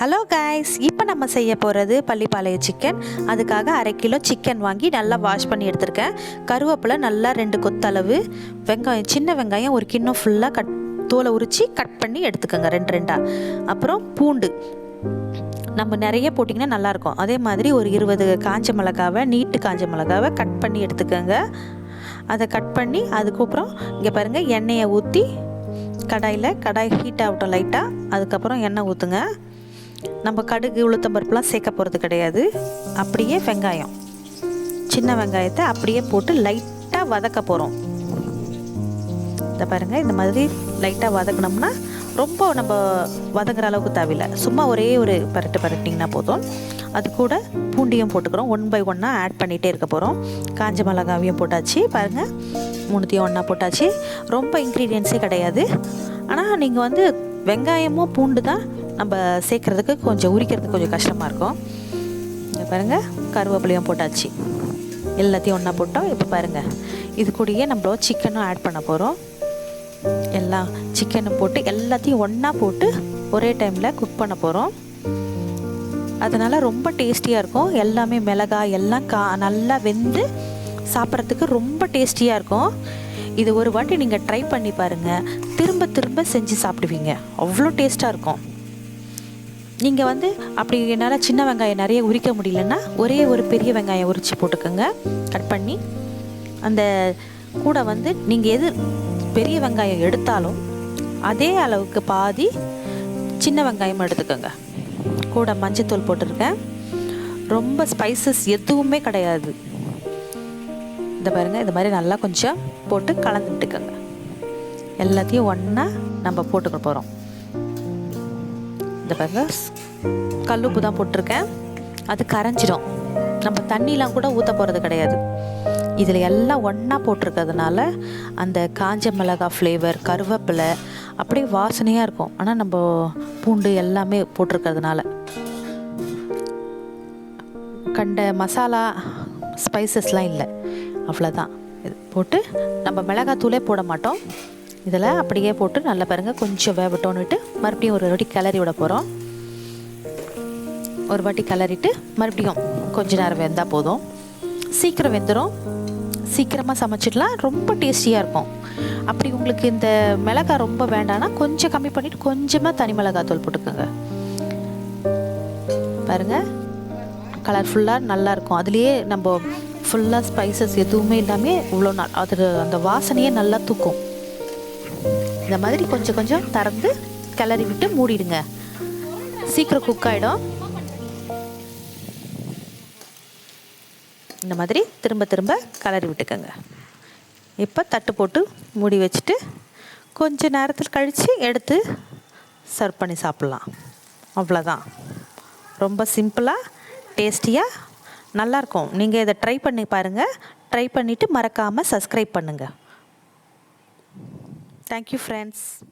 Hello guys இப்போ நம்ம செய்ய போகிறது பள்ளிப்பாளைய சிக்கன் அதுக்காக அரை கிலோ சிக்கன் வாங்கி நல்லா வாஷ் பண்ணி எடுத்திருக்கேன். கருவேப்பிலை நல்லா ரெண்டு கொத்தளவு வெங்காயம் சின்ன வெங்காயம் ஒரு கிண்ணம் ஃபுல்லாக கட் தோலை உரித்து கட் பண்ணி எடுத்துக்கோங்க ரெண்டு ரெண்டாக அப்புறம் பூண்டு. நம்ம நிறைய போட்டிங்கன்னா நல்லாயிருக்கும். அதே மாதிரி ஒரு இருபது காஞ்ச மிளகாவை நீட்டு காஞ்ச மிளகாவை கட் பண்ணி எடுத்துக்கோங்க. அதை கட் பண்ணி அதுக்கப்புறம் இங்கே பாருங்கள் எண்ணெயை ஊற்றி கடாயில் கடாய் ஹீட் ஆகட்டும் லைட்டாக அதுக்கப்புறம் எண்ணெய் ஊற்றுங்க நம்ம கடுகு உளுத்தம்பருப்புலாம் சேர்க்க போகிறது கிடையாது. அப்படியே வெங்காயம். சின்ன வெங்காயத்தை அப்படியே போட்டு லைட்டாக வதக்க போகிறோம் இந்த பாருங்கள் இந்த மாதிரி லைட்டாக வதக்கினோம்னா ரொம்ப நம்ம வதங்குற அளவுக்கு தேவையில்லை. சும்மா ஒரே ஒரு பரட்டு பரட்டிங்கன்னா போதும். அது கூட பூண்டியும் போட்டுக்கிறோம். ஒன் பை ஒன்னாக ஆட் பண்ணிகிட்டே இருக்க போகிறோம் காஞ்ச மிளகாவையும் போட்டாச்சு. பாருங்கள் மூணுத்தையும் ஒன்றா போட்டாச்சு. ரொம்ப இன்க்ரீடியன்ஸே கிடையாது. ஆனால் நீங்கள் வந்து வெங்காயமும் பூண்டு தான் நம்ம சேர்க்குறதுக்கு கொஞ்சம் உரிக்கிறதுக்கு கொஞ்சம் கஷ்டமாக இருக்கும். இங்கே பாருங்கள் கருவேப்பிலையும் போட்டாச்சு. எல்லாத்தையும் ஒன்றா போட்டோம். இப்போ பாருங்கள் இது கூடயே நம்ம சிக்கனும் ஆட் பண்ண போகிறோம் எல்லாம் சிக்கனும் போட்டு எல்லாத்தையும் ஒன்றா போட்டு ஒரே டைமில் குக் பண்ண போகிறோம் அதனால் ரொம்ப டேஸ்டியாக இருக்கும். எல்லாமே மிளகாய் எல்லாம் கா நல்லா வெந்து சாப்பிட்றதுக்கு ரொம்ப டேஸ்டியாக இருக்கும். இது ஒரு வாட்டி நீங்கள் ட்ரை பண்ணி பாருங்கள் திரும்ப திரும்ப செஞ்சு சாப்பிடுவீங்க. அவ்வளோ டேஸ்ட்டாக இருக்கும். நீங்கள் வந்து அப்படி என்னால் சின்ன வெங்காயம் நிறைய உரிக்க முடியலன்னா ஒரே ஒரு பெரிய வெங்காயம் உரித்து போட்டுக்கோங்க. கட் பண்ணி அந்த கூட வந்து நீங்கள் எது பெரிய வெங்காயம் எடுத்தாலும் அதே அளவுக்கு பாதி சின்ன வெங்காயம் எடுத்துக்கோங்க. கூட மஞ்சத்தூள் போட்டிருக்கேன். ரொம்ப ஸ்பைசஸ் எதுவுமே கிடையாது. இந்த பாருங்கள் இந்த மாதிரி நல்லா கொஞ்சம் போட்டு கலந்துட்டுக்கோங்க எல்லாத்தையும் ஒன்றா நம்ம போட்டுக்க போகிறோம் இந்த கல் கல்லுப்பு தான் போட்டிருக்கேன். அது கரைஞ்சிடும் நம்ம தண்ணிலாம் கூட ஊற்ற போகிறது கிடையாது. இதில் எல்லாம் ஒன்றா போட்டிருக்கிறதுனால அந்த காஞ்ச மிளகாய் ஃப்ளேவர் கருவேப்பிலை அப்படியே வாசனையாக இருக்கும். ஆனால் நம்ம பூண்டு எல்லாமே போட்டிருக்கிறதுனால. கண்ட மசாலா ஸ்பைசஸ்லாம் இல்லை. அவ்வளோதான் இது போட்டு நம்ம மிளகாத்தூளே போட மாட்டோம். இதில் அப்படியே போட்டு நல்லா பாருங்கள் கொஞ்சம் வேகட்டோன்னுட்டு மறுபடியும் ஒரு வாட்டி கிளறி விட போகிறோம் ஒரு வாட்டி கிளறிட்டு மறுபடியும் கொஞ்ச நேரம் வெந்தால் போதும். சீக்கிரம் வெந்துடும் சீக்கிரமாக சமைச்சிடலாம். ரொம்ப டேஸ்டியாக இருக்கும். அப்படி உங்களுக்கு இந்த மிளகாய் ரொம்ப வேண்டாம்னா கொஞ்சம் கம்மி பண்ணிவிட்டு கொஞ்சமாக தனி மிளகாய் தூள் போட்டுக்கோங்க. பாருங்கள் கலர்ஃபுல்லாக நல்லாயிருக்கும் அதுலேயே நம்ம ஃபுல்லாக ஸ்பைசஸ் எதுவுமே இல்லாமல் இவ்வளோ நாள் அது அந்த வாசனையே நல்லா தூக்கும். இந்த மாதிரி கொஞ்சம் கொஞ்சம் திறந்து கிளறி விட்டு மூடிடுங்க. சீக்கிரம் குக் ஆகிடும் இந்த மாதிரி திரும்ப திரும்ப கிளறி விட்டுக்கோங்க. இப்போ தட்டு போட்டு மூடி வச்சுட்டு கொஞ்ச நேரத்தில் கழித்து எடுத்து சர்வ் பண்ணி சாப்பிட்லாம். அவ்வளோதான் ரொம்ப சிம்பிளாக டேஸ்டியாக நல்லாயிருக்கும் நீங்கள் இதை ட்ரை பண்ணி பாருங்கள் ட்ரை பண்ணிவிட்டு மறக்காமல் சப்ஸ்கிரைப் பண்ணுங்கள் Thank you friends.